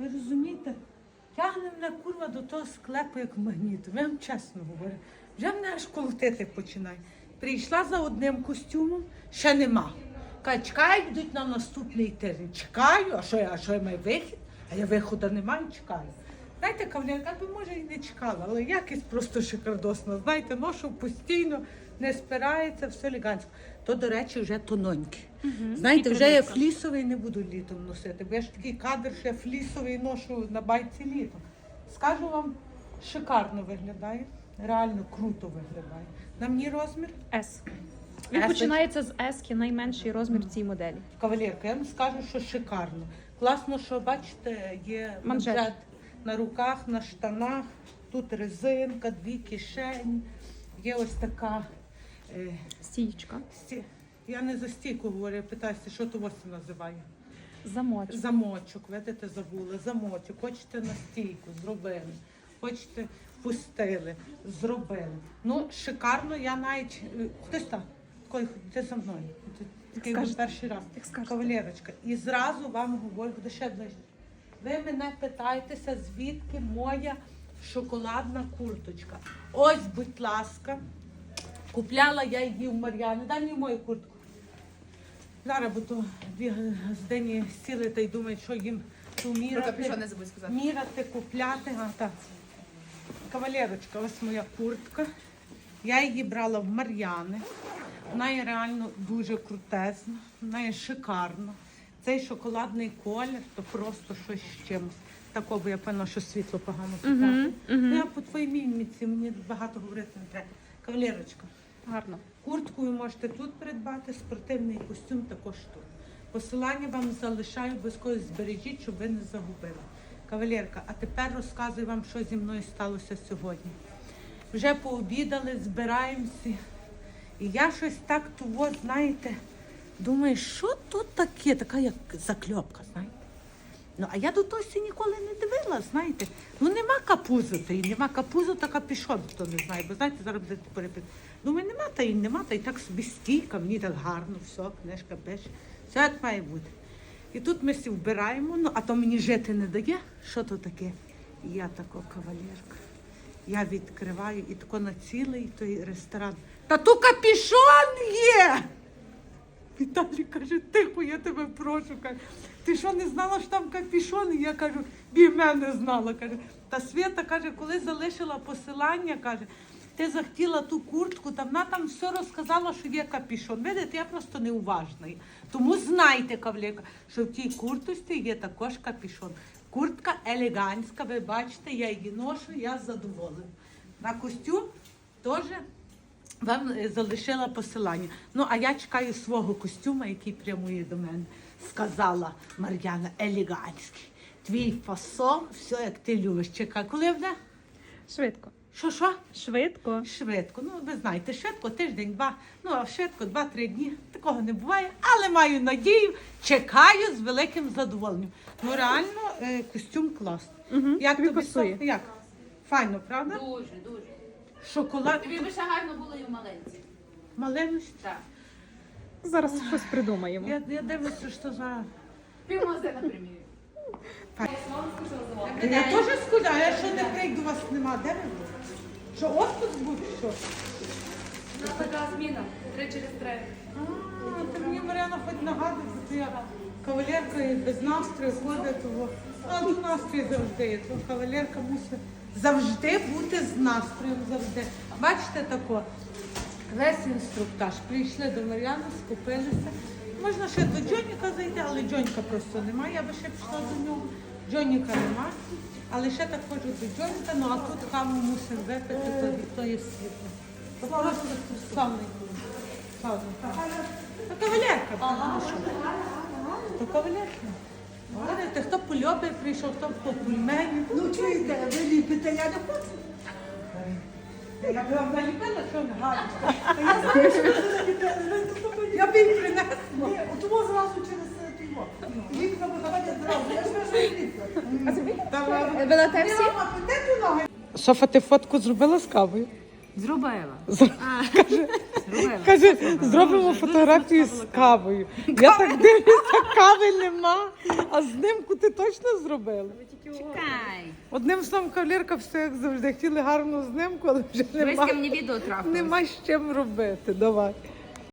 Ви розумієте? Тягне мене курва до того склепу, як магніт. Я вам чесно говорю. Вже мене аж колотити починає. Прийшла за одним костюмом, ще нема. Каже, чекай, йдуть на наступний тиждень. Чекаю, а що я, а що я маю вихід? А я виходу не маю, чекаю. Знаєте, кавалерка, би може і не чекала, але якість просто шикардосна. Знаєте, ношу постійно, не спирається, все елегантно. То, до речі, вже тононькі. Знаєте, вже я флісовий не буду літом носити, бо я ж такий кадр, що я флісовий ношу на байці літом. Скажу вам, шикарно виглядає, реально круто виглядає. На мені розмір. С. Він починається з S, найменший розмір в цій моделі. Кавалерка, я вам скажу, що шикарно. Класно, що бачите, є Манжет. манжет на руках, на штанах, тут резинка, дві кишені. Є ось така. Е, Стієчка. сті- Я не за стійку говорю, я питаюся, що то ось це називає. Замочок. Замочок, видите, забула. Замочок. Хочете на стійку, зробили. Хочете, впустили, зробили. Ну, шикарно, я навіть. е, Хтось там, ти за мною. Такий перший раз. Кавалерочка. І зразу вам говорю, куди ще ближче. Ви мене питаєтеся, звідки моя шоколадна курточка. Ось, будь ласка, купляла я її в Мар'яни. Дай мені мою куртку. Зараз, бо то дві газдені сіли та й думають, що їм ту мірати, мірати, купляти. А, так. Кавалерочка, ось моя куртка. Я її брала в Мар'яни. Вона є реально дуже крутезна, вона є шикарна. Цей шоколадний колір то просто щось з чимось. Такого я певно, що світло погано показує. Ну, я по твоїй міміці, мені багато говорити не треба. Кавалерочка, Гарно. Куртку ви можете тут придбати, спортивний костюм також тут. Посилання вам залишаю, обов'язково збережіть, щоб ви не загубили. Кавалерка, а тепер розказую вам, що зі мною сталося сьогодні. Вже пообідали, збираємося. І я щось так того, знаєте, думаю, що тут таке, така як закльопка, знаєте. Ну, а я до того ніколи не дивила, знаєте. Ну нема капузу, та й нема капузу, та капішон, хто не знає. Бо знаєте, зараз будете перепити. Думаю, нема, та й нема, та й так собі стійка, мені так гарно, все, книжка пише. Все як має бути. І тут ми всі вбираємо, ну а то мені жити не дає. Що то таке? Я така кавалерка. Я відкриваю і тако на цілий той ресторан. Та тут капішон є! Віталій каже, тихо, я тебе прошу. Каже, ти що не знала, що там капішон? І я кажу, бі мене знала. Каже, та Свята каже, коли залишила посилання, каже, ти захотіла ту куртку, та вона там все розказала, що є капішон. Видите, я просто неуважна. Тому знайте, кавліка, що в тій курточці є також капішон. Куртка елегантська, ви бачите, я її ношу, я задоволена. На костюм теж вам е, залишила посилання. Ну, а я чекаю свого костюма, який прямує до мене. Сказала Мар'яна елегантський. Твій фасон, все як ти любиш. Чекай, коли буде? Швидко. Що, що? Швидко. Швидко. Ну, ви знаєте, швидко, тиждень, два, ну, а швидко, два-три дні. Такого не буває, але маю надію, чекаю з великим задоволенням. Ну, реально, е, костюм класний. Угу. Як Тобі тобі пасує. Як? Файно, правда? Дуже, дуже. Шоколад. Тобі би ще гарно було і в маленці. Маленький. Так. Зараз щось придумаємо. Я, я дивлюся, що за. Пів магазина примірюю. Я теж скуда, а я що не прийду, вас нема. Де ви? Що отпуск чи Що? У нас така зміна. Три через три. А, ти мені Мар'яна хоч нагадує, що я кавалерка і без настрою ходить. Того. А настрій завжди є. То кавалерка мусить завжди бути з настроєм завжди. Бачите тако? Весь інструктаж. Прийшли до Мар'яни, скупилися. Можна ще до Джоніка зайти, але Джоніка просто немає. Я би ще пішла до нього. Джоніка нема. Але ще так ходжу до Джоніка, ну а тут каву мусимо випити, то від тої світло. То Просто кавалерка. Ага. То кавалерка. Говорите, хто по льобі прийшов, хто по пульмені. Ну чуєте, ви ліпите, я не хочу. Я б вам наліпила, що гарно. Я знаю, що ви наліпили, ви тут мені. Я б їм принесла. Ні, тому зразу через е, тімо. Вікна виходять зразу, я ж кажу, ліпите. Ви на те всі? Мама, піде ноги. Софа, ти фотку зробила з кавою? Зробила. Каже, Каже, зробимо фотографію з кавою. Я так дивлюся, кави нема, а знимку ти точно зробила? Чекай. Одним словом, кавалерка все як завжди. Хотіли гарну знимку, але вже нема, мені відео трапилось. нема з чим робити. Давай.